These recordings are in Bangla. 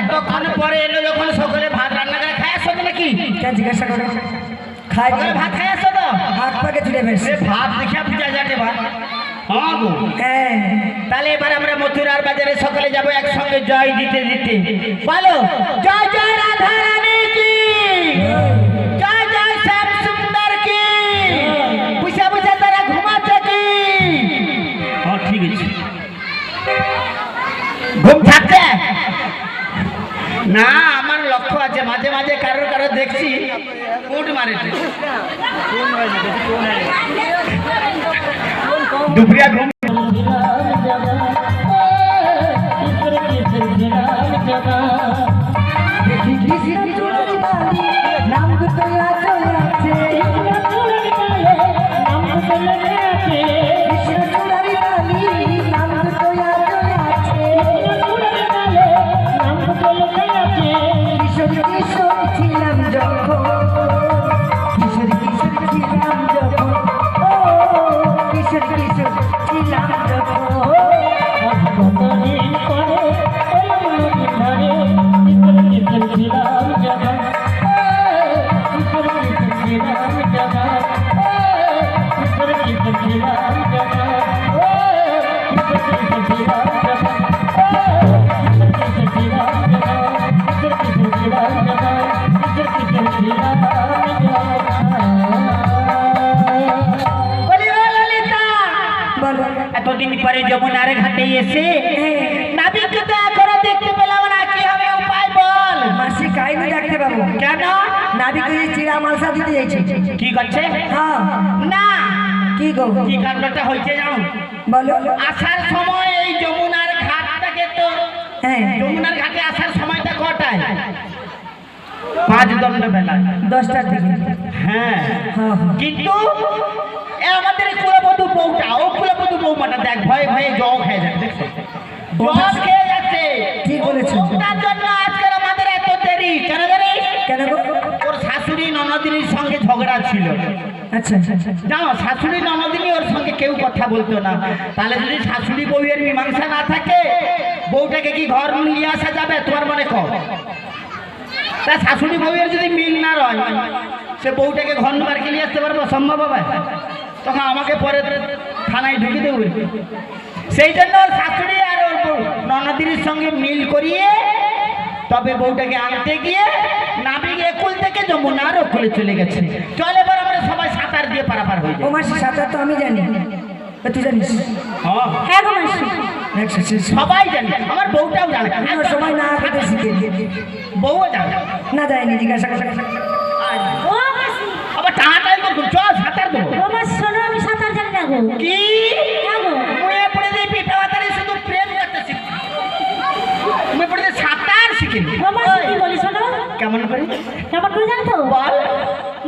এতক্ষণ পরে এলো যখন সকলে ভাত রান্না করে খাই আসছো তো নাকি? কেন জিজ্ঞাসা করো? খাই সকলে ভাত খাই আসছো তো? হাত পাকে ছুড়ে বেশ। সে ভাত দেখে বুঝা যাবে ভাত হ্যাঁ গো। হ্যাঁ। তাহলে এবার আমরা মথুরার বাজারে সকলে যাব একসঙ্গে জয় দিতে দিতে। বলো। জয় জয় রাধা রানী কি না আমার লক্ষ্য আছে মাঝে মাঝে কারোর কারও দেখছি কোট মারে দুপুরিয়া ঘুম Thank you. এতদিন পরে যমুনার ঘাটে এসে নাবিককে তো এখনও দেখতে পেলাম না কি হবে উপায় বল। মাসি কাহিনী দেখতে পাবো। কেন? নাবিক ওই চিড়া মালসা দিতে যাইছে কি করছে? হ্যাঁ। না। কি গো? কি কাণ্ডটা হয়েছে জানো? বলো। আসার সময় এই যমুনার ঘাটটাকে তো হ্যাঁ। যমুনার ঘাটে আসার সময়টা কটায়? পাঁচ দণ্ড বেলা দশটার দিকে। হ্যাঁ। হ্যাঁ হ্যাঁ। কিন্তু এ আমাদের কুলবধূ বউটা ও কুলবধূ বউমাটা দেখ ভয়ে ভয়ে জল খেয়ে যাচ্ছে জল খেয়ে যাচ্ছে। ঠিক বলেছ। ওটার জন্য আজকের আমাদের এত দেরি কেন জানিস কেন ওর শাশুড়ি ননদিনীর সঙ্গে ঝগড়া ছিল। আচ্ছা আচ্ছা আচ্ছা জানো শাশুড়ি ননদিনী ওর সঙ্গে কেউ কথা বলতো না। তাহলে যদি শাশুড়ি বউয়ের মীমাংসা না থাকে বউটাকে কি ঘর নিয়ে আসা যাবে? তোমার মনে কর। তা শাশুড়ি বউয়ের যদি মিল না রয় সে বউটাকে ঘর বাড়িকে নিয়ে আসতে পারব? সম্ভব হবে? তখন আমাকে পরে থানায় ঢুকে দেবে। সেই জন্য ওর শাশুড়ি আর ওর বউ ননদির সঙ্গে মিল করিয়ে তবে বউটাকে আনতে গিয়ে নাবিক একুল থেকে যমুনার ওকুলে চলে গেছে। চল এবার আমরা সবাই সাঁতার দিয়ে পারাপার হয়ে ও যাই মাসি সাঁতার তো আমি জানি। তুই জানিস? হ্যাঁ, হ্যাঁ গো মাসি। আচ্ছা, আচ্ছা, আচ্ছা। সবাই জানে আমার বউটাও জানে। সময় না শিখে। বউও জানে। না যায়নি জিজ্ঞাসা করে। ও মাসি আবার টানাটাই করুন চল সাঁতার দেবো। ও মাসি শোনো আমি সাঁতার জানি না গো। কি? মুয়ে পড়ে দিয়ে পিঠা বাতারে শুধু প্রেম করতে শিখছি মুয়ে পড়ে দিয়ে সাঁতার শিখিনি ও কি বলি শোনো? কেমন করে? কেমন করে জানো তো? বল।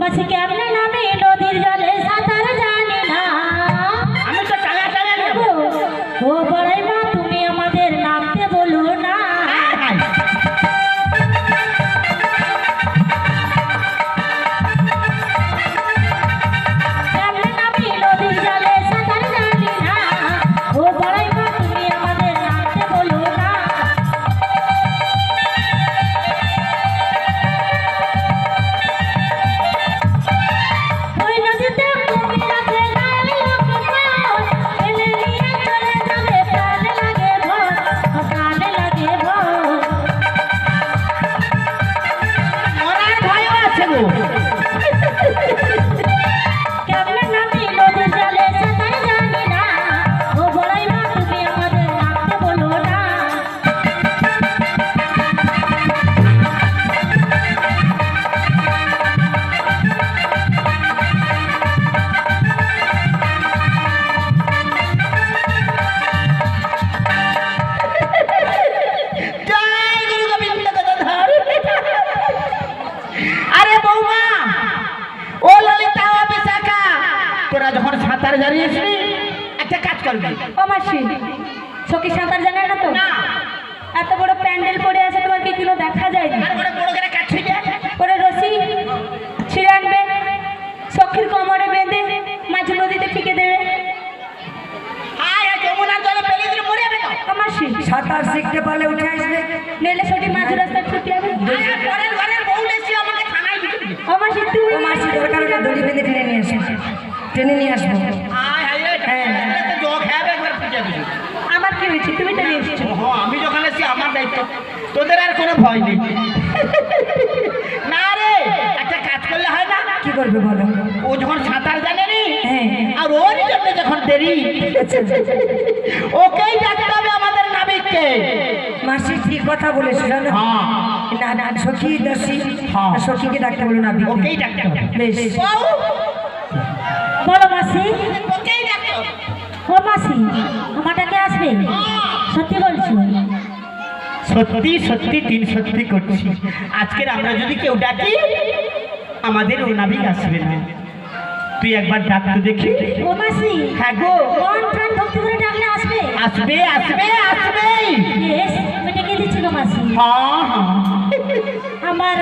মাসি কেমনে নামে নদীর জলে? তোরা যখন সাঁতার জানিয়েছিলি একটা কাজ করবি। ও মাসি সখী সাঁতার জানে না তো? এত বড় প্যান্ডেল পড়ে আছে তোমার কি কিলো দেখা যায় না বড় বড় করে কাজ যায় করে রসি ছিঁড়ে আনবে সখীর কোমরে বেঁধে মাঝ নদীতে ফিকে দেবে। সাঁতার শিখতে পারলে উঠে আসবে। নেলে সখী মাঝ রাস্তায় ছুটি হবে মাসি তুমি দড়ি বেঁধে টেনে নিয়ে আসবে টেনে নিয়ে আসব। হায়। হায় হ্যাঁ। আমার কি হয়েছে? তুমি তো নিয়ে এসছো। আমি যখন এসেছি আমার দায়িত্ব। তোদের আর কোনো ভয় নেই। না রে একটা কাজ করলে হয় না। কি করবে বলো? ও যখন সাঁতার জানে নি হ্যাঁ। আর ওর জন্য যখন দেরি আচ্ছা আচ্ছা, আচ্ছা। ওকেই ডাকতে হবে আমাদের নাবিককে। মাসি ঠিক কথা বলেছ জানো? হ্যাঁ। না না সখী হ্যাঁ। সখীকে ডাকতে বলো না ওকেই ডাকতে হবে। বেশ। মাসি ও মাসি আমাটাকে আসবে? সত্যি বলছো। সত্যি সত্যি তিন সত্যি করছি। আজকের আমরা যদি কেউ ডাকি আমাদের ও নাবিক আসবে না। তুই একবার ডাকতে দেখি। ও মাসি হ্যাঁ গো। কোন প্রাণ ভক্তি করে ডাকলে আসবে? আসবে আসবে ডেকে দিচ্ছি মাসি হ্যাঁ হ্যাঁ। আমার